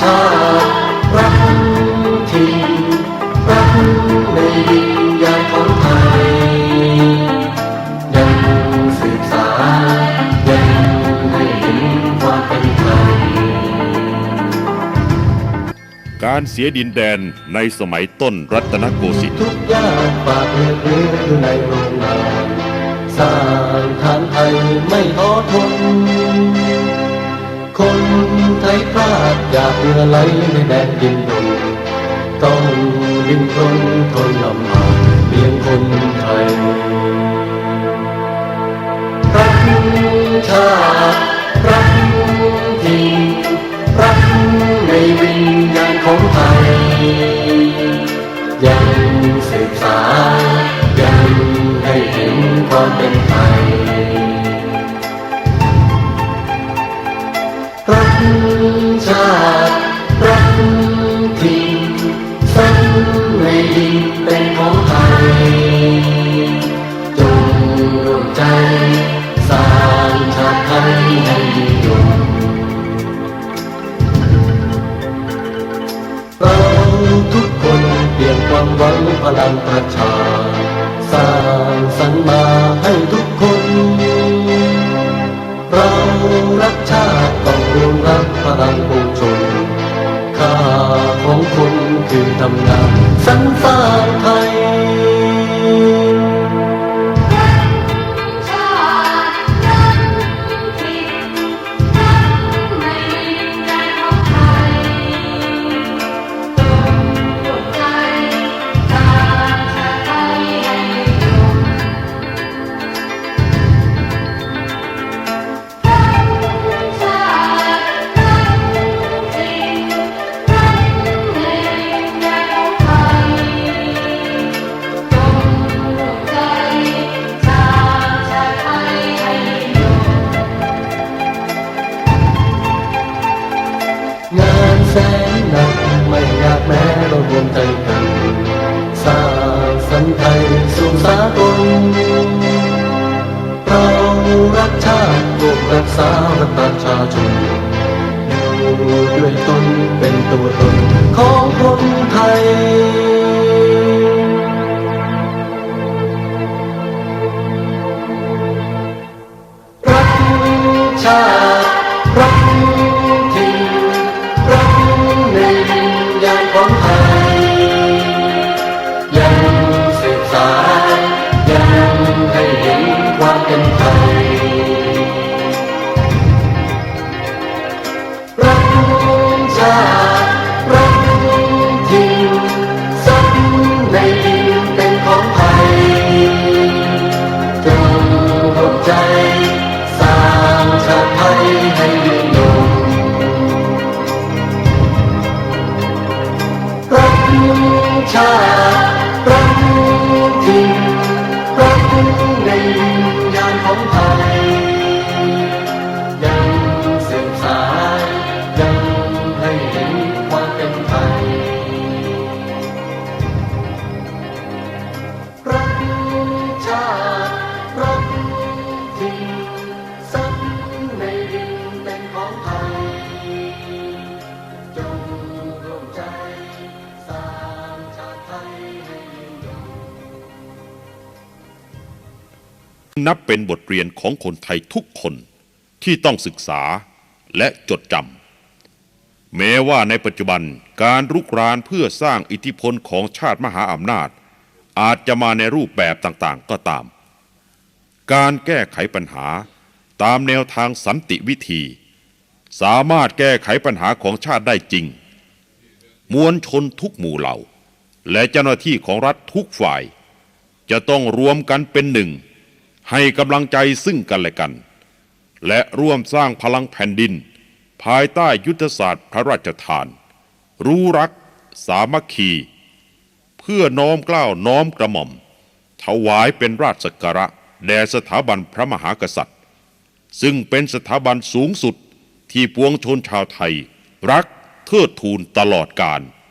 ชาติรักถิ่นรักในวิญญาณของไทย ยังสืบสานยังให้เห็นความเป็นไทย การเสียดินแดนในสมัยต้นรัตนโกสินทร์ทุกยากปากเลือดเรืออยู่ในโรงงานสร้างฐานไทยไม่ท้อทนาดอยากเรือไหลในแดนดินดนต้องดิ้นรนทนลำบากเลี้ยงคนไทยรักชาติรักถิ่นรักในวิญญาณของไทยยังันประชา สร้างสรรมาให้ทุกคน เรารักชาติต้องรวมรักพลังปวงชนค่าของคนคือทำงานสรรสร้างไทย สากลเรารักชาติรวมรักษาประชาชนอยู่ด้วยตนเป็นตัวตนของคนไทยรักชาติรักถิ่รักในวิญญาณของ นับเป็นบทเรียนของคนไทยทุกคนที่ต้องศึกษาและจดจำแม้ว่าในปัจจุบันการรุกรานเพื่อสร้างอิทธิพลของชาติมหาอำนาจ อาจจะมาในรูปแบบต่างๆก็ตาม การแก้ไขปัญหาตามแนวทางสันติวิธี สามารถแก้ไขปัญหาของชาติได้จริง มวลชนทุกหมู่เหล่า และเจ้าหน้าที่ของรัฐทุกฝ่าย จะต้องรวมกันเป็นหนึ่ง ให้กำลังใจซึ่งกันและกัน และร่วมสร้างพลังแผ่นดิน ภายใต้ยุทธศาสตร์พระราชทาน รู้รัก สามัคคี เพื่อน้อมเกล้าวน้อมกระหม่อม ถวายเป็นราชสักการะแด่สถาบันพระมหากษัตริย์ ซึ่งเป็นสถาบันสูงสุดที่ปวงชนชาวไทย รักเทิดทูนตลอดกาล